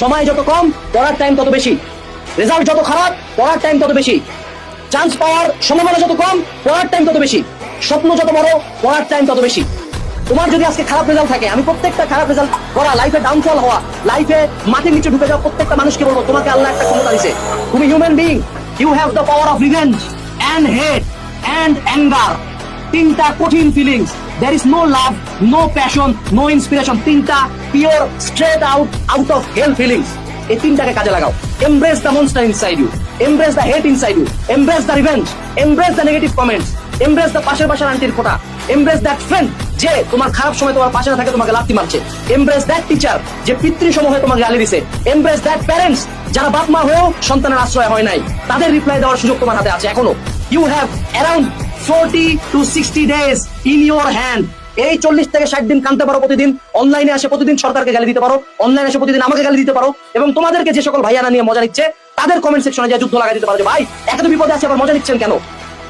সময় যত কম, পড়ার টাইম তত বেশি। রেজাল্ট যত খারাপ, পড়ার টাইম তত বেশি। চান্স পাওয়ার সম্ভাবনা যত কম, পড়ার টাইম তত বেশি। স্বপ্ন যত বড়, পড়ার টাইম তত বেশি। তোমার যদি আজকে খারাপ রেজাল্ট থাকে, আমি প্রত্যেকটা খারাপ রেজাল্ট করা লাইফে ডাউনফল হওয়া লাইফে মাটির নিচে ঢুকে যাওয়া প্রত্যেকটা মানুষকে বলব, তোমাকে আল্লাহ একটা ক্ষমতা দিছে। তুমি human being you have the power of revenge and hate and anger তিনটা কঠিন feelings there is no love no passion no inspiration তিনটা pure straight out out of hell feelings এই তিনটাকে কাজে লাগাও। Embrace the monster inside you embrace the hate inside you embrace the revenge embrace the negative comments embrace the পাশের পাশের আন্টির খোটা। Embrace that friend যে তোমার খারাপ সময় তোমার পাশে থাকে, তোমাকে লাথি মারছে। এমব্রেস দ্যাট টিচার যে পিতৃ সময় তোমাকে গালি দিছে। এমব্রেস দ্যাট প্যারেন্টস যারা বাপ মা হয়েও সন্তানের আশ্রয় হয় নাই। তাদের রিপ্লাই দেওয়ার সুযোগ তোমার হাতে আছে এখনও। You have around forty two sixty days in your hand এই চল্লিশ থেকে ষাট দিন কানতে পারো প্রতিদিন। অনলাইনে আসে প্রতিদিন সরকারকে গালি দিতে পারো। অনলাইনে এসে প্রতিদিন আমাকে গালি দিতে পারো। এবং তোমাদেরকে যে সকল নিয়ে মজা নিচ্ছে, তাদের কমেন্ট সেকশনে যে যুদ্ধ দিতে পারো ভাই, এত বিপদে আছে, আবার মজা নিচ্ছেন কেন?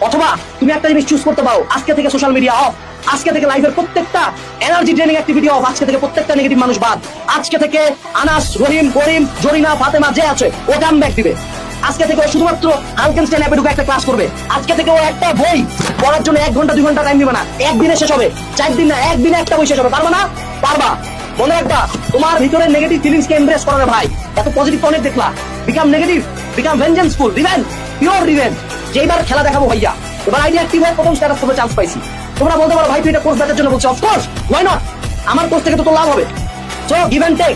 অথবা, তুমি একটা জিনিস চুজ করতে পারো। আজকে থেকে সোশ্যাল মিডিয়া অফ আজকে থেকে লাইফের প্রত্যেকটা এনার্জি ট্রেনিং অ্যাক্টিভিটি অফ আজকে থেকে প্রত্যেকটা নেগেটিভ মানুষ বাদ। আজকে থেকে আনাস, রহিম, করিম, জরিনা, ফাতেমা যে আছে, ও ব্যাক দিবে। আজকে থেকে ও শুধুমাত্র হালকেনস্টাইন অ্যাপে ঢুকে একটা ক্লাস করবে। আজকে থেকে ও একটা বই পড়ার জন্য এক ঘণ্টা, দুই ঘণ্টা টাইম দিবে না। একদিনে শেষ হবে। চার দিন না, একদিনে একটা বই শেষ হবে। পারবা না? পারবা। মনে রাখবা, তোমার ভিতরে নেগেটিভ ফিলিংস কে এমব্রেস করো রে ভাই। এত পজিটিভ অনেক দেখলা। Become negative become vengeanceful revenge pure revenge যেইবার খেলা দেখাবো ভাইয়া, এবার আইডিয়া অ্যাক্টিভ হয়ে প্রথম স্ট্যাটাস করতে চান্স পাইছি। তোমরা বলতে পারো ভাই, তুই এটা কোর্স দেখার জন্য বলছো অফকোর্স ওয়াই নট আমার কোর্স থেকে তো তোর লাভ হবে। সো গিভ অ্যান্ড টেক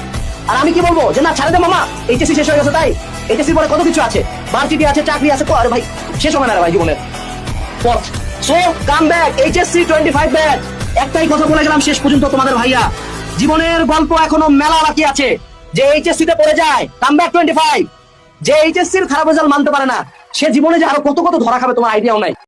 আর আমি কি বলব? যে না, ছাড়ে দে মামা। এইচএসসি শেষ হয়ে গেছে তাই। এইচএসসি পরে কত কিছু আছে? ভার্সিটি আছে, চাকরি আছে আরে ভাই। শেষ হবে না ভাই জীবনের পথ। So come back HSC twenty five batch একটাই কথা বলে গেলাম শেষ পর্যন্ত তোমাদের ভাইয়া। জীবনের গল্প এখনও মেলা বাকি আছে। যে এইচএসসি তে পড়ে যায় কাম ব্যাক টোয়েন্টি ফাইভ যে এইচএসসির খারাপ রেজাল্ট মানতে পারে না, সে জীবনে যে আরও কত কত ধরা খাবে, তোমার আইডিয়াও নাই।